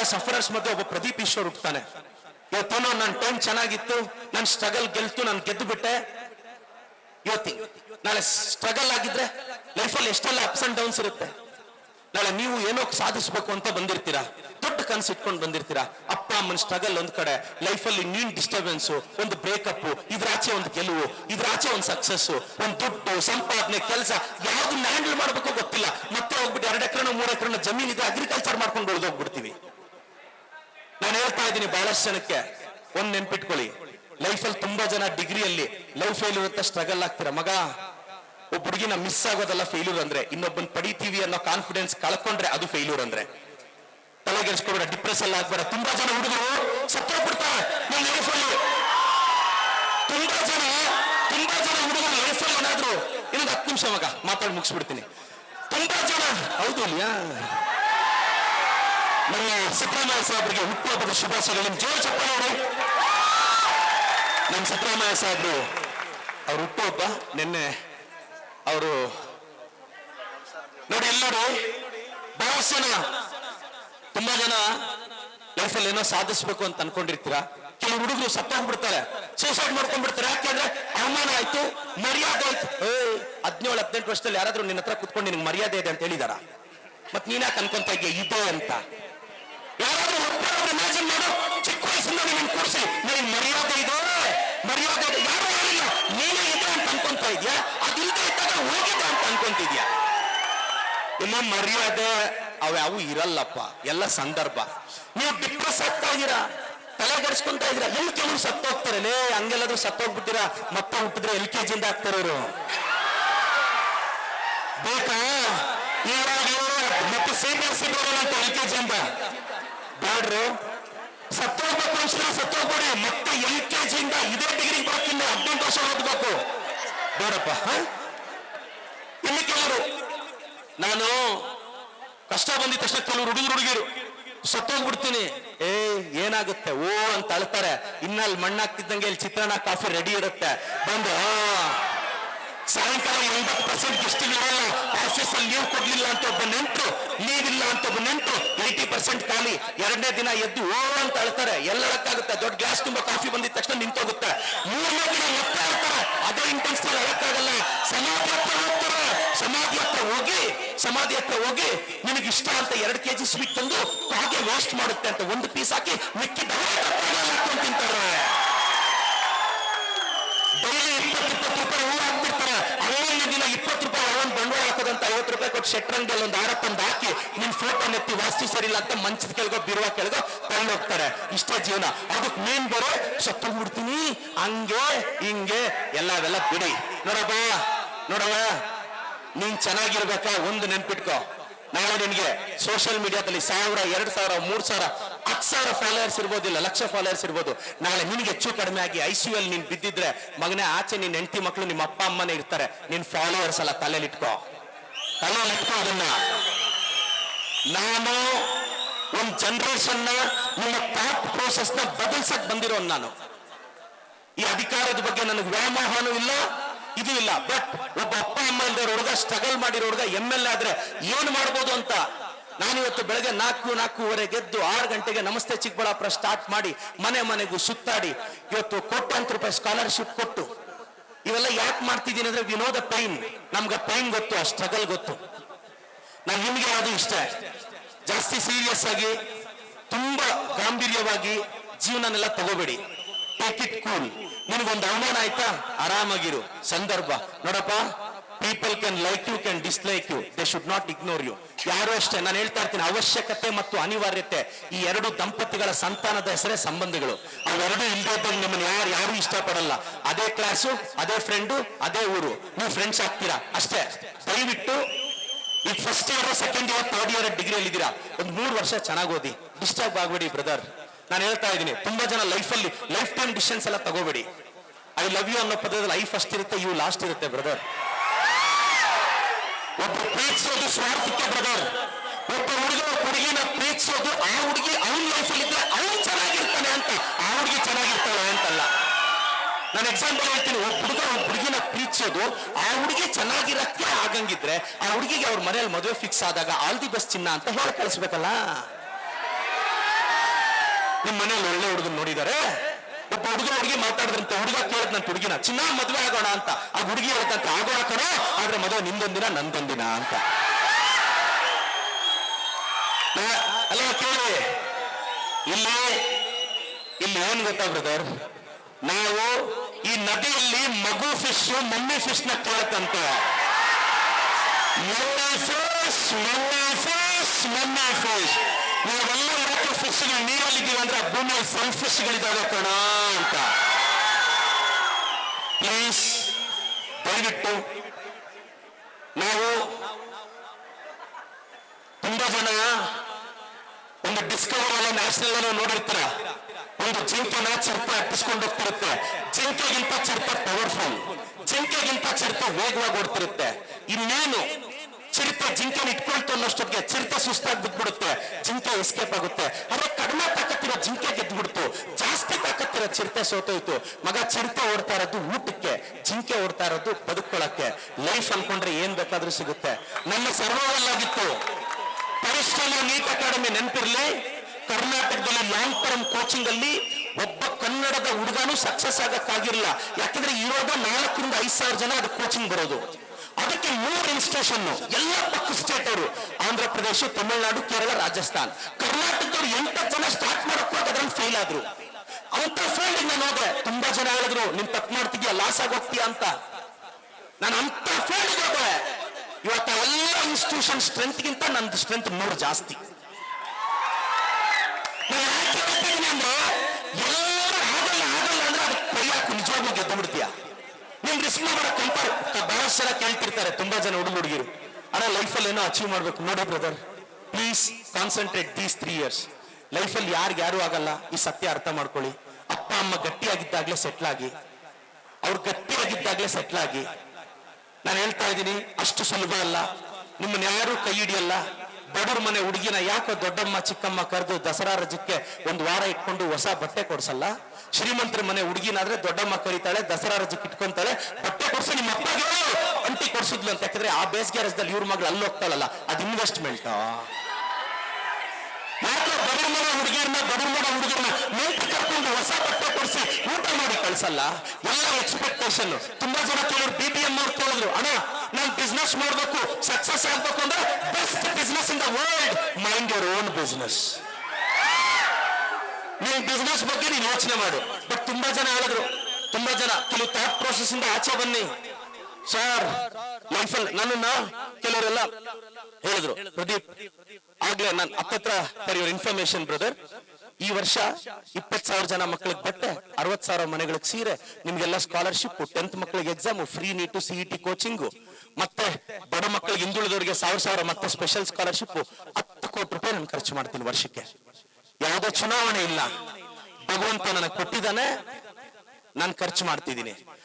ಜನ ಸಫರರ್ಸ್ ಮಧ್ಯೆ ಒಬ್ಬ ಪ್ರದೀಪ್ ಈಶ್ವರ್ ಹುಟ್ಟುತ್ತಾನೆ ಇವತ್ತೇನೋ ನನ್ನ ಟೈಮ್ ಚೆನ್ನಾಗಿತ್ತು ನನ್ನ ಸ್ಟ್ರಗಲ್ ಗೆಲ್ತು, ನಾನು ಗೆದ್ದು ಬಿಟ್ಟೆ. ಇವತ್ತಿ ನಾಳೆ ಸ್ಟ್ರಗಲ್ ಆಗಿದ್ರೆ ಲೈಫಲ್ಲಿ ಎಷ್ಟೆಲ್ಲ ಅಪ್ಸ್ ಅಂಡ್ ಡೌನ್ಸ್ ಇರುತ್ತೆ. ನಾಳೆ ನೀವು ಏನೋ ಸಾಧಿಸ್ಬೇಕು ಅಂತ ಬಂದಿರ್ತೀರಾ? ದೊಡ್ಡ ಕನ್ಸು ಇಟ್ಕೊಂಡು ಬಂದಿರ್ತೀರಾ? ಅಪ್ಪ, ಅಮ್ಮನ ಸ್ಟ್ರಗಲ್ ಒಂದ್ ಕಡೆ ಲೈಫಲ್ಲಿ ನೀನ್ ಡಿಸ್ಟರ್ಬೆನ್ಸ್ ಒಂದು ಬ್ರೇಕಪ್ ಇದ್ರಾಚೆ ಒಂದು ಗೆಲುವು ಇದ್ರಾಚೆ ಒಂದು ಸಕ್ಸಸ್ ಒಂದು ದುಡ್ಡು, ಸಂಪಾದನೆ, ಕೆಲಸ, ಯಾವ್ದನ್ನ ಹ್ಯಾಂಡಲ್ ಮಾಡ್ಬೇಕು ಗೊತ್ತಿಲ್ಲ. ಮತ್ತೆ ಹೋಗ್ಬಿಟ್ಟು ಎರಡು ಎಕರೆನೋ, ಮೂರು ಎಕರೆನೋ ಜಮೀನ್ ಇದೆ ಅಗ್ರಿಕಲ್ಚರ್ ಮಾಡ್ಕೊಂಡು ಉಳಿದೋಗ್ಬಿಡ್ತೀವಿ. ನಾನು ಹೇಳ್ತಾ ಇದ್ದೀನಿ ಬಹಳಷ್ಟು ಜನಕ್ಕೆ. ಒಂದ್ ನೆನ್ಪಿಟ್ಕೊಳ್ಳಿ. ಲೈಫಲ್ಲಿ ತುಂಬಾ ಜನ ಡಿಗ್ರಿಯಲ್ಲಿ ಲವ್ ಫೇಲ್ಯೂರ್ ಅಂತ ಸ್ಟ್ರಗಲ್ ಆಗ್ತೀರಾ? ಮಗ, ಒಬ್ಬ ಹುಡುಗಿನ ಮಿಸ್ ಆಗೋದಲ್ಲ ಫೇಲ್ಯೂರ್ ಅಂದ್ರೆ, ಇನ್ನೊಬ್ಬನ್ ಪಡಿತೀವಿ ಅನ್ನೋ ಕಾನ್ಫಿಡೆನ್ಸ್ ಕಳ್ಕೊಂಡ್ರೆ ಅದು ಫೇಲ್ಯೂರ್ ಅಂದ್ರೆ. ತಲೆಗೆಡ್ಸ್ಕೊಬೇಡ ಡಿಪ್ರೆಸ್ ಎಲ್ಲ ಆಗ್ಬೇಡ. ತುಂಬಾ ಜನ ಹುಡುಗರು ನನ್ನ ಲೈಫಲ್ಲಿ ತುಂಬಾ ಜನ ತುಂಬಾ ಜನ ಹುಡುಗರು ಲೈಫಲ್ಲಿ ಏನಾದ್ರು. ಇನ್ನೊಂದು ಹತ್ತು ನಿಮಿಷ ಮಗ, ಮಾತಾಡಿ ಮುಗಿಸ್ಬಿಡ್ತೀನಿ. ತುಂಬಾ ಜನ, ಹೌದು ಇಲ್ಯಾ ನಮ್ಮ ಸಿದ್ದರಾಮಯ್ಯ ಸಾಹೇಬರಿಗೆ ಹುಟ್ಟುಹಬ್ಬದ ಶುಭಾಶಯಗಳು. ನಿಮ್ ಜೋರು ಚಪ್ಪ ನೋಡಿ ನಮ್ಮ ಸಿದ್ದರಾಮಯ್ಯ ಸಾಹೇಬರು, ಅವ್ರ ಹುಟ್ಟುಹಬ್ಬ ನಿನ್ನೆ ಅವರು ನೋಡಿ, ಎಲ್ಲರೂ ಬಹಳಷ್ಟು ಜನ ತುಂಬಾ ಜನ ಲೈಫಲ್ಲಿ ಏನೋ ಸಾಧಿಸ್ಬೇಕು ಅಂತ ಅನ್ಕೊಂಡಿರ್ತೀರಾ? ಕೆಲವು ಹುಡುಗರು ಸತ್ತೋಗ್ಬಿಡ್ತಾರೆ. ಸೂಸೈಡ್ ಮಾಡ್ಕೊಂಡ್ಬಿಡ್ತಾರೆ. ಯಾಕೆಂದ್ರೆ ಅವಮಾನ ಆಯ್ತು, ಮರ್ಯಾದೆ ಆಯ್ತು. ಹದಿನೇಳು, ಹದಿನೆಂಟು ವರ್ಷದಲ್ಲಿ ಯಾರಾದ್ರೂ ನಿನ್ನ ಹತ್ರ ಕುತ್ಕೊಂಡು ನಿನ್ಗೆ ಮರ್ಯಾದೆ ಇದೆ ಅಂತ ಹೇಳಿದಾರ? ಮತ್ ನೀನ್ಯಾಕೆ ಅನ್ಕೊಂತ ಇದೆ ಅಂತ. ಚಿಕ್ಕ ವಯಸ್ಸಿಂದ ನೀನು ಕೂರಿಸಿ. ನಿನಗೆ ಮರ್ಯಾದೆ ಇದೆ. ಮರ್ಯಾದೆ ಇದೆ. ಯಾರು ಹೇಳಿಲ್ಲ? ನೀನೇ ಇದೆ ಅಂತ ಅನ್ಕೊಂತ ಇದೆಯಾ? ಅದಿಲ್ಲದೆ ಇದ್ದಾಗ ಹೋಗಿದೆ ಅಂತ ಅನ್ಕೊಂತಿದ್ಯಾ? ನಿಮ್ಮ ಮರ್ಯಾದೆ ಅವ್ಯಾವು ಇರಲ್ಲಪ್ಪ. ಎಲ್ಲ ಸಂದರ್ಭ. ನೀವು ಡಿಪ್ರೆಸ್ ಆಗ್ತಾ ಇದ್ದೀರಾ ತಲೆ ಎಲ್ ಕೆ ಎಲ್ಲಿ ಕೆಲವರು ಸತ್ತೋಗ್ತಾರೆ? ಲೇ, ಹಂಗೆಲ್ಲಾದ್ರೂ ಸತ್ತೋಗ್ಬಿಟ್ಟಿರಾ? ಮತ್ತೆ ಹುಟ್ಟಿದ್ರೆ ಎಲ್ ಕೆ ಜಿಯಿಂದ ಆಗ್ತಾರೆ ಬೇಕಾ? ಇವಾಗ ಮತ್ತೆ ಸಿ ಬಿ ಅಂತ ಎಲ್ ಕೆ ಜಿಯಿಂದ ಬ್ಯಾಡ್ರು. ಅನ್ಸಿದ್ರೆ ಸತ್ತೋಗ್ಬೇಡಿ. ಮತ್ತೆ ಎಲ್ ಕೆ ಜಿಯಿಂದ ಇದೇ ಡಿಗ್ರಿ ಬರೋಕ್ಕಿಂತ ಹದಿನೆಂಟು ವರ್ಷ ಓದ್ಬೇಕು. ಬೇಡಪ್ಪ? ಇಲ್ಲಿ ಕೆಲವರು ನಾನು ಕಷ್ಟ ಬಂದಿದ ತಕ್ಷಣ ಕೆಲವರು ಹುಡುಗರು ಹುಡುಗಿರು, ಸತ್ತೋಗ್ಬಿಡ್ತೀನಿ. ಏ, ಏನಾಗುತ್ತೆ? ಓ ಅಂತ ಅಳ್ತಾರೆ. ಇನ್ನಲ್ಲಿ ಮಣ್ಣಾಗ್ತಿದ್ದಂಗೆ ಇಲ್ಲಿ ಚಿತ್ರಾನ್ನ ಕಾಫಿ ರೆಡಿ ಇರುತ್ತೆ. ಬಂದು ಸಾಯಂಕಾಲ ಎಂಬತ್ತು ಪರ್ಸೆಂಟ್ ಗೆಸ್ಟ್ಗಳಿರಲ್ಲ ಆಫೀಸ್ ಅಲ್ಲಿ ಲೀವ್ ಕೊಡ್ಲಿಲ್ಲ ಅಂತ ಒಬ್ಬ ನೆಂಟು ಲೀವ್ ಇಲ್ಲ ಅಂತ ಒಬ್ಬ ನೆಂಟು ಏಯ್ಟಿ ಪರ್ಸೆಂಟ್ ಖಾಲಿ. ಎರಡನೇ ದಿನ ಎದ್ದು ಓ ಅಂತ ಅಳ್ತಾರೆ. ಎಲ್ಲ ಅಳಕ್ಕಾಗುತ್ತೆ ದೊಡ್ಡ ಗ್ಲಾಸ್ ತುಂಬಾ ಕಾಫಿ ಬಂದಿದ ತಕ್ಷಣ ನಿಂತೋಗುತ್ತೆ. ಮೂರನೇ ದಿನ ಮತ್ತೆ ಅಳ್ತಾರೆ. ಅದೇ ಇಂಟೆನ್ಸ್ ಅಳಕ್ಕಾಗಲ್ಲ. ಸಮಾಧಿ ಹತ್ರ ಸಮಾಧಿ ಹತ್ರ ಹೋಗಿ, ಸಮಾಧಿ ಹತ್ರ ಹೋಗಿ, ನಿನಗೆ ಇಷ್ಟ ಅಂತ ಎರಡು ಕೆಜಿ ಸ್ವೀಟ್ ತಂದು ಹಾಗೆ ವೇಸ್ಟ್ ಮಾಡುತ್ತೆ ಅಂತ ಒಂದು ಪೀಸ್ ಹಾಕಿ ಮಿಕ್ಕಿದ ತಿಂತಾರೆ. ಕೊಟ್ಟು ಶೆಟ್ರಂಗಲ್ಲಿ ಒಂದು ಆರ ತಂದು ಹಾಕಿ, ನಿನ್ ಫೋಟೋ ನೆತ್ತಿ ವಾಸ್ತು ಸರಿ ಇಲ್ಲ ಅಂತ ಮಂಚದ ಕೆಳಗೋ ಬಿರುವ ಕೆಳಗೋ ಹೋಗ್ತಾರೆ. ಇಷ್ಟೇ ಜೀವನ. ಅದಕ್ಕೆ ಮೇನ್ ಬರೋ ಬಿಡ್ತೀನಿ, ಹಂಗೆ, ಹಿಂಗೆ ಎಲ್ಲ ಅವೆಲ್ಲ ಬಿಡಿ. ನೋಡಪ್ಪ ನೋಡವ ನೀನ್ ಚೆನ್ನಾಗಿರ್ಬೇಕ, ಒಂದು ನೆನ್ಪಿಟ್ಕೋ. ನಾಳೆ ನಿನ್ಗೆ ಸೋಷಿಯಲ್ ಮೀಡಿಯಾದಲ್ಲಿ ಸಾವಿರ, ಎರಡ್ ಸಾವಿರ, ಮೂರ್ ಸಾವಿರ, ಹತ್ತು ಸಾವಿರ ಫಾಲೋಯರ್ಸ್ ಇರ್ಬೋದಿಲ್ಲ, ಲಕ್ಷ ಫಾಲೋಯರ್ಸ್ ಇರ್ಬೋದು. ನಾಳೆ ನಿನ್ಗೆ ಹೆಚ್ಚು ಕಡಿಮೆ ಆಗಿ ಐ ಸಿ ನೀನ್ ಬಿದ್ದಿದ್ರೆ ಮಗನೇ ಆಚೆ ನಿನ್ ಹೆಂಡತಿ ಮಕ್ಕಳು ನಿಮ್ಮ ಅಪ್ಪ, ಅಮ್ಮನೇ ಇರ್ತಾರೆ. ನಿನ್ ಫಾಲೋವರ್ಸ್ ಎಲ್ಲ ತಲೆಯಲ್ಲಿ ತಲೆಯಲ್ಲಿ ಇಟ್ಕೋ ಅದನ್ನ. ನಾನು ಒಂದು ಜನರೇಷನ್ ನಿಮ್ಮ ಥಾಟ್ ಪ್ರೋಸೆಸ್ನ ಬದಲ್ಸಕ್ ಬಂದಿರೋ ನಾನು. ಈ ಅಧಿಕಾರದ ಬಗ್ಗೆ ನನಗೆ ವ್ಯಾಮೋಹನೂ ಇಲ್ಲ, ಇದು ಇಲ್ಲ. ಬಟ್ ಒಬ್ಬ ಅಪ್ಪ, ಅಮ್ಮ ಇಲ್ದ ಹುಡುಗ ಸ್ಟ್ರಗಲ್ ಮಾಡಿರೋ ಹುಡುಗ ಎಂ ಎಲ್ ಆದ್ರೆ ಏನ್ ಮಾಡ್ಬೋದು ಅಂತ ನಾನಿವತ್ತು ಬೆಳಗ್ಗೆ ನಾಲ್ಕು, ನಾಲ್ಕೂವರೆ ಗೆದ್ದು ಆರು ಗಂಟೆಗೆ ನಮಸ್ತೆ ಚಿಕ್ಕಬಳ್ಳಾಪುರ ಸ್ಟಾರ್ಟ್ ಮಾಡಿ ಮನೆ ಮನೆಗೂ ಸುತ್ತಾಡಿ ಇವತ್ತು ಕೋಟ್ಯಾಂತರ ರೂಪಾಯಿ ಸ್ಕಾಲರ್ಶಿಪ್ ಕೊಟ್ಟು ಇವೆಲ್ಲ ಯಾಕೆ ಮಾಡ್ತಿದ್ದೀನಿ ಅಂದ್ರೆ ವಿನೋದ ಪೈನ್ ನಮ್ಗೆ ಪೈನ್ ಗೊತ್ತು, ಆ ಸ್ಟ್ರಗಲ್ ಗೊತ್ತು. ನಾನು ನಿಮ್ಗೆ ಯಾವುದು ಇಷ್ಟ. ಜಾಸ್ತಿ ಸೀರಿಯಸ್ ಆಗಿ, ತುಂಬಾ ಗಾಂಭೀರ್ಯವಾಗಿ ಜೀವನನೆಲ್ಲ ತಗೋಬೇಡಿ. ಟೇಕ್ ಇಟ್ ಕೂಲ್ ನಿನಗೊಂದು ಅವಮಾನ ಆಯ್ತಾ? ಆರಾಮಾಗಿರು. ಸಂದರ್ಭ. ನೋಡಪ್ಪ people can like you can dislike you they should not ignore you ಯಾರು ಅಷ್ಟೇ, ನಾನು ಹೇಳ್ತಾ ಇರ್ತೀನಿ, ಅವಶ್ಯಕತೆ ಮತ್ತು ಅನಿವಾರ್ಯತೆ ಈ ಎರಡು ದಂಪತಿಗಳ ಸಂತಾನದ ಹೆಸರೇ ಸಂಬಂಧಗಳು. ಅವೆರಡು ಇಲ್ಲದೆ ಇದ್ದಾಗ ನಿಮ್ಮನ್ನು ಯಾರು ಯಾರು ಇಷ್ಟಪಡಲ್ಲ. ಅದೇ ಕ್ಲಾಸು ಅದೇ ಫ್ರೆಂಡು ಅದೇ ಊರು. ನೀವು ಫ್ರೆಂಡ್ಸ್ ಆಗ್ತೀರಾ? ಅಷ್ಟೇ. ದಯವಿಟ್ಟು ಈಗ first year second year third year ಡಿಗ್ರಿಯಲ್ಲಿ ಇದ್ದೀರಾ ಒಂದು ಮೂರು ವರ್ಷ ಚೆನ್ನಾಗಿ ಓದಿ. ಡಿಸ್ಟರ್ಬ್ ಆಗಬೇಡಿ ಬ್ರದರ್ ನಾನು ಹೇಳ್ತಾ ಇದ್ದೀನಿ, ತುಂಬಾ ಜನ ಲೈಫಲ್ಲಿ ಲೈಫ್ ಟೈಮ್ ಡಿಸಿಷನ್ಸ್ ಎಲ್ಲ ತಗೋಬೇಡಿ. ಐ ಲವ್ ಯು ಅನ್ನೋ ಪದದಲ್ಲಿ ಲೈಫ್ ಫಸ್ಟ್ ಇರುತ್ತೆ ಯು ಲಾಸ್ಟ್ ಇರುತ್ತೆ ಬ್ರದರ್ ಒಬ್ಬ ಪ್ರೀತಿಸೋದು ಸ್ವಾರ್ಥಕ್ಕೆ ಬ್ರದರ್ ಒಬ್ಬ ಹುಡುಗ ಹುಡುಗಿನ ಪ್ರೀತಿಸೋದು ಆ ಹುಡುಗಿ ಅವನ ಲೈಫಲ್ಲಿ ಇದ್ರೆ ಅವನು ಚೆನ್ನಾಗಿರ್ತಾನೆ ಅಂತ. ಆ ಹುಡುಗಿ ಚೆನ್ನಾಗಿರ್ತಾಳೆ ಅಂತಲ್ಲ. ನಾನು ಎಕ್ಸಾಂಪಲ್ ಹೇಳ್ತೀನಿ. ಒಬ್ಬ ಹುಡುಗ ಒಬ್ಬ ಹುಡುಗಿನ ಪ್ರೀತಿಸೋದು ಆ ಹುಡುಗಿ ಚೆನ್ನಾಗಿರಕ್ಕೆ ಆಗಂಗಿದ್ರೆ ಆ ಹುಡುಗಿಗೆ ಅವ್ರ ಮನೇಲಿ ಮದುವೆ ಫಿಕ್ಸ್ ಆದಾಗ ಆಲ್ ದಿ ಬೆಸ್ಟ್ ಚಿನ್ನ ಅಂತ ಹೇಳಿ ಕಳಿಸ್ಬೇಕಲ್ಲ. ನಿಮ್ಮ ಮನೇಲಿ ಒಳ್ಳೆ ಹುಡುಗನ್ ನೋಡಿದಾರೆ? ಒಬ್ಬ ಹುಡುಗ ಹುಡುಗಿ ಮಾತಾಡಿದ್ರಂತೆ, ಹುಡುಗ ನನ್ನ ಹುಡುಗಿನ, ಚಿನ್ನ ಮದುವೆ ಆಗೋಣ ಅಂತ. ಆ ಹುಡುಗಿ ಹೇಳ್ತಂತ ಆಗೋಣ ಕಣೋ, ಆದ್ರೆ ಮದುವೆ ನಿಂದೊಂದಿನ ನಂದೊಂದಿನ ಅಂತ. ಅಲ್ಲ, ಕೇಳಿ. ಇಲ್ಲಿ ಇಲ್ಲಿ ಏನ್ ಗೊತ್ತಾ, ಬ್ರದರ್? ನಾವು ಈ ನದಿಯಲ್ಲಿ ಮಗು ಫಿಶ್ ಮಮ್ಮಿ ಫಿಶ್ನ ಕೇಳತ್ತಂತೆ mummy fish mummy fish mummy fish. Fish ನೀರಲ್ಲಿದ್ದೀವಿ ಅಂದ್ರೆ ಭೂಮಿಯಲ್ಲಿ ಸಣ್ಣ ಕಣ ಅಂತ. ಪ್ಲೀಸ್ ದಯವಿಟ್ಟು ನಾವು ತುಂಬಾ ಜನ ಒಂದು ಡಿಸ್ಕವರ್ ಅಲ್ಲ ನ್ಯಾಷನಲ್ ಅನ್ನು ನೋಡಿರ್ತೀರ? ಒಂದು ಜಿಂಕೆನ ಚರ್ಪ ಅಟ್ಟಿಸ್ಕೊಂಡು ಹೋಗ್ತಿರುತ್ತೆ. ಜಿಂಕೆಗಿಂತ ಚರ್ಪ ಪವರ್ಫುಲ್ ಜಿಂಕೆಗಿಂತ ಚರ್ಪ ವೇಗವಾಗಿ ಓಡ್ತಿರುತ್ತೆ. ಇನ್ನೇನು? ಚಿರತೆ ಜಿಂಕೆನ ಇಟ್ಕೊಳ್ತು ಅನ್ನೋಷ್ಟೊತ್ತಿಗೆ ಚಿರತೆ ಸುಸ್ತಾಗಿ ಬಿದ್ಬಿಡುತ್ತೆ ಜಿಂಕೆ ಎಸ್ಕೇಪ್ ಆಗುತ್ತೆ. ಆದ್ರೆ ಚಿರತೆ ಸೋತೋಯ್ತು ಮಗ ಚಿರತೆ ಓಡ್ತಾ ಇರೋದು ಊಟಕ್ಕೆ, ಜಿಂಕೆ ಓಡ್ತಾ ಇರೋದು ಬದುಕೊಳ್ಳಕ್ಕೆ ಲೈಫ್ ಅನ್ಕೊಂಡ್ರೆ ಏನ್ ಬೇಕಾದ್ರೂ ಸಿಗುತ್ತೆ. ನಮ್ಮ ಸರ್ವೈವಲ್ ಆಗಿತ್ತು ಪರಿಶ್ರಮ, ನೀಟ್ ಅಕಾಡೆಮಿ ನೆನಪಿರ್ಲಿ. ಕರ್ನಾಟಕದಲ್ಲಿ ಲಾಂಗ್ ಟರ್ಮ್ ಕೋಚಿಂಗ್ ಅಲ್ಲಿ ಒಬ್ಬ ಕನ್ನಡದ ಹುಡುಗನು ಸಕ್ಸಸ್ ಆಗಕ್ಕಾಗಿರ್ಲಿಲ್ಲ. ಯಾಕಂದ್ರೆ ಇವಾಗ ನಾಲ್ಕರಿಂದ ಐದು ಸಾವಿರ ಜನ ಅದಕ್ಕೆ ಕೋಚಿಂಗ್ ಬರೋದು. ಅದಕ್ಕೆ ಮೂರು ಇನ್ಸ್ಟಿಟ್ಯೂಷನ್ ಎಲ್ಲ ಪಕ್ಕ ಸ್ಟೇಟ್ ಅವರು. ಆಂಧ್ರ ಪ್ರದೇಶ, ತಮಿಳುನಾಡು, ಕೇರಳ, ರಾಜಸ್ಥಾನ್. ಕರ್ನಾಟಕದವ್ರು ಎಂಟತ್ತು ಜನ ಸ್ಟಾರ್ಟ್ ಮಾಡಕ್ ಅದ್ರಲ್ಲಿ ಫೇಲ್ ಆದ್ರು. ಅಂತ ಫೀಲ್ಡ್ ನಾನು ಹೋದೆ ತುಂಬಾ ಜನ ಹೇಳಿದ್ರು, ನಿನ್ ತಪ್ಪು ಮಾಡ್ತಿದ್ಯಾ? ಲಾಸ್ ಆಗೋಗ್ತೀಯ? ಅಂತ. ನಾನು ಅಂತ ಫೀಲ್ಡ್ ಹೋದೆ. ಇವತ್ತು ಎಲ್ಲ ಇನ್ಸ್ಟಿಟ್ಯೂಷನ್ ಸ್ಟ್ರೆಂತ್ಗಿಂತ ನಂದು ಸ್ಟ್ರೆಂತ್ ಮೂರು ಜಾಸ್ತಿ. ಗೆದ್ದು ಬಿಡ್ತೀಯ? ಜನ ಕೇಳ್ತಿರ್ತಾರೆ, ತುಂಬಾ ಜನ ಹುಡುಗ ಹುಡುಗಿರು. ಅಣ್ಣ ಲೈಫಲ್ಲಿ ಏನೋ ಅಚೀವ್ ಮಾಡ್ಬೇಕು ನೋಡಿ brother please concentrate these three years ಲೈಫಲ್ಲಿ ಯಾರಿಗೆ ಯಾರು ಆಗಲ್ಲ, ಈ ಸತ್ಯ ಅರ್ಥ ಮಾಡ್ಕೊಳ್ಳಿ. ಅಮ್ಮ ಗಟ್ಟಿಯಾಗಿದ್ದಾಗ್ಲೇ ಸೆಟ್ಲ್ ಆಗಿ. ಅವ್ರು ಗಟ್ಟಿಯಾಗಿದ್ದಾಗ್ಲೇ ಸೆಟ್ಲ್ ಆಗಿ. ನಾನು ಹೇಳ್ತಾ ಇದ್ದೀನಿ ಅಷ್ಟು ಸುಲಭ ಅಲ್ಲ. ನಿಮ್ಮನ್ನ ಯಾರು ಕೈ ಹಿಡಿಯಲ್ಲ. ಬಡವ್ರ ಮನೆ ಹುಡುಗಿನ ಯಾಕೋ ದೊಡ್ಡಮ್ಮ ಚಿಕ್ಕಮ್ಮ ಕರೆದು ದಸರಾ ರಜಕ್ಕೆ ಒಂದು ವಾರ ಇಟ್ಕೊಂಡು ಹೊಸ ಬಟ್ಟೆ ಕೊಡ್ಸಲ್ಲ? ಶ್ರೀಮಂತರ ಮನೆ ಹುಡುಗಿನಾದ್ರೆ ದೊಡ್ಡಮ್ಮ ಕರೀತಾಳೆ ದಸರಾ ರಜಕ್ಕೆ ಇಟ್ಕೊಂತಾಳೆ ಬಟ್ಟೆ ಕೊಡ್ಸಿ ನಿಮ್ಮ ಅಪ್ಪಗೆ ಹೇಳು, ಅಂಟಿ ಕೊಡ್ಸಿದ್ಲು ಅಂತ ಯಾಕಂದ್ರೆ ಆ ಬೇಸಿಗೆ ರಜದಲ್ಲಿ ಇವ್ರ ಮಗಳು ಅಲ್ಲಿ ಹೋಗ್ತಾಳಲ್ಲ ಅದು ಇನ್ವೆಸ್ಟ್ಮೆಂಟ್ ಹುಡುಗಿಯನ್ನ ಬಡವ್ರ ಮನೆ ಹುಡುಗರನ್ನ ನೆಂಟು ಕರ್ಕೊಂಡು ಹೊಸ ಬಟ್ಟೆ ಕೊಡಿಸಿ ಊಟ ಮಾಡಿ ಕಳ್ಸಲ್ಲ? ಎಲ್ಲ ಎಕ್ಸ್ಪೆಕ್ಟೇಷನ್ ತುಂಬಾ ಜನ ಕೆಲವರು ಬಿ ಬಿ ಎಂ ಅವ್ರು ಕೇಳಿದ್ರು, ಅಣ್ಣ, ನಾನು ಬಿಸ್ನೆಸ್ ಮಾಡ್ಬೇಕು ಸಕ್ಸಸ್ ಆಗ್ಬೇಕು ಅಂದ್ರೆ best business in the world mind your own business ನೀನು ಬಿಸ್ನೆಸ್ ಬಗ್ಗೆ ನೀನ್ ಯೋಚನೆ ಮಾಡು. ಬಟ್ ತುಂಬಾ ಜನ ಹೇಳಿದ್ರು, ತುಂಬಾ ಜನ ಕೆಲವು ಥಾಟ್ ಪ್ರೋಸೆಸ್ ಇಂದ ಆಚೆ ಬನ್ನಿ. ಸರ್ ಲೈಫಲ್ಲಿ ನನ್ನನ್ನ ಕೆಲವರೆಲ್ಲ ಹೇಳಿದ್ರು. ಪ್ರದೀಪ್, ಆಗ್ಲೇ ನಾನು ಅಪ್ಪತ್ರ ಫಾರ್ ಯುವರ್ ಇನ್ಫಾರ್ಮೇಶನ್ ಬ್ರದರ್ ಈ ವರ್ಷ ಇಪ್ಪತ್ ಸಾವಿರ ಜನ ಮಕ್ಕಳಿಗೆ ಬಟ್ಟೆ ಅರವತ್ ಸಾವಿರ ಮನೆಗಳಿಗೆ ಸೀರೆ, ನಿಮ್ಗೆಲ್ಲ ಸ್ಕಾಲರ್ಶಿಪ್ ಟೆಂತ್ ಮಕ್ಕಳಿಗೆ exam free NEET CET coaching ಮತ್ತೆ ಬಡ ಮಕ್ಕಳಿಗೆ ಹಿಂದುಳಿದವರಿಗೆ ಸಾವಿರ ಸಾವಿರ ಮತ್ತೆ ಸ್ಪೆಷಲ್ ಸ್ಕಾಲರ್ಶಿಪ್ ಹತ್ತು ಕೋಟಿ ರೂಪಾಯಿ ನಾನು ಖರ್ಚು ಮಾಡ್ತೀನಿ ವರ್ಷಕ್ಕೆ. ಯಾವುದೇ ಚುನಾವಣೆ ಇಲ್ಲ. ಭಗವಂತ ನನಗೆ ಕೊಟ್ಟಿದ್ದಾನೆ, ನಾನು ಖರ್ಚು ಮಾಡ್ತಿದ್ದೀನಿ.